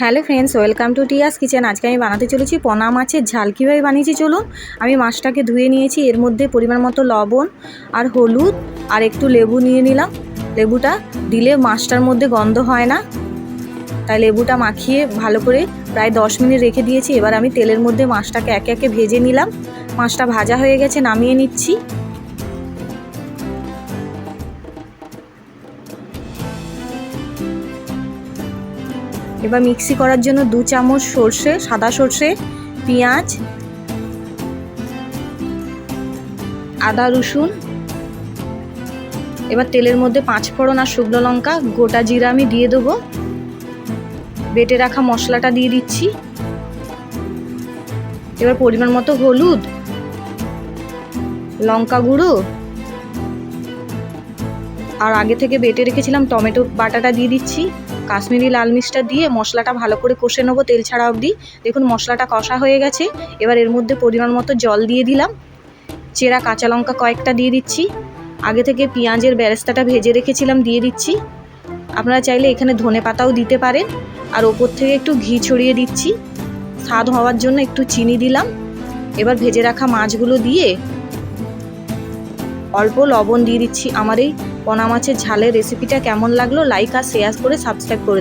Hello friends, welcome to Tia's kitchen. আজকে আমি বানাতে চলেছি পোনা মাছের ঝাল। কীভাবে বানিয়েছি চলুন? আমি মাছটাকে ধুয়ে নিয়েছি। এর মধ্যে পরিমাণ মতো লবণ আর হলুদ আর একটু লেবু নিয়ে নিলাম। লেবুটা দিলে মাছটার মধ্যে গন্ধ হয় না। তাই লেবুটা মাখিয়ে ভালো করে প্রায় দশ মিনিট রেখে দিয়েছি। এবার আমি তেলের মধ্যে মাছটাকে একে একে ভেজে নিলাম। মাছটা ভাজা হয়ে গেছে, নামিয়ে নিচ্ছি। এবার মিক্সি করার জন্য দু চামচ সর্ষে, সাদা সর্ষে, পেঁয়াজ, আদা, রসুন। এবার তেলের মধ্যে পাঁচ ফোড়ন আর শুকনো লঙ্কা, গোটা জিরা আমি দিয়ে দেবো। বেটে রাখা মশলাটা দিয়ে দিচ্ছি। এবার পরিমাণ মতো হলুদ, লঙ্কা গুঁড়ো। আর আগে থেকে বেটে রেখেছিলাম টমেটো বাটাটা দিয়ে দিচ্ছি। কাশ্মীরি লাল মির্চটা দিয়ে মশলাটা ভালো করে কষে নেব তেল ছাড়া অবধি। দেখুন, মশলাটা কষা হয়ে গেছে। এবার এর মধ্যে পরিমাণ মতো জল দিয়ে দিলাম। চেরা কাঁচা লঙ্কা কয়েকটা দিয়ে দিচ্ছি। আগে থেকে পেঁয়াজের বেরেস্তাটা ভেজে রেখেছিলাম, দিয়ে দিচ্ছি। আপনারা চাইলে এখানে ধনে পাতাও দিতে পারেন। আর ওপর থেকে একটু ঘি ছড়িয়ে দিচ্ছি। স্বাদ হওয়ার জন্য একটু চিনি দিলাম। এবার ভেজে রাখা মাছগুলো দিয়ে অল্প লবণ দিয়ে দিচ্ছি। আমার এই পোনা মাছের ঝালের রেসিপিটা কেমন লাগল লাইক আর শেয়ার করে সাবস্ক্রাইব করে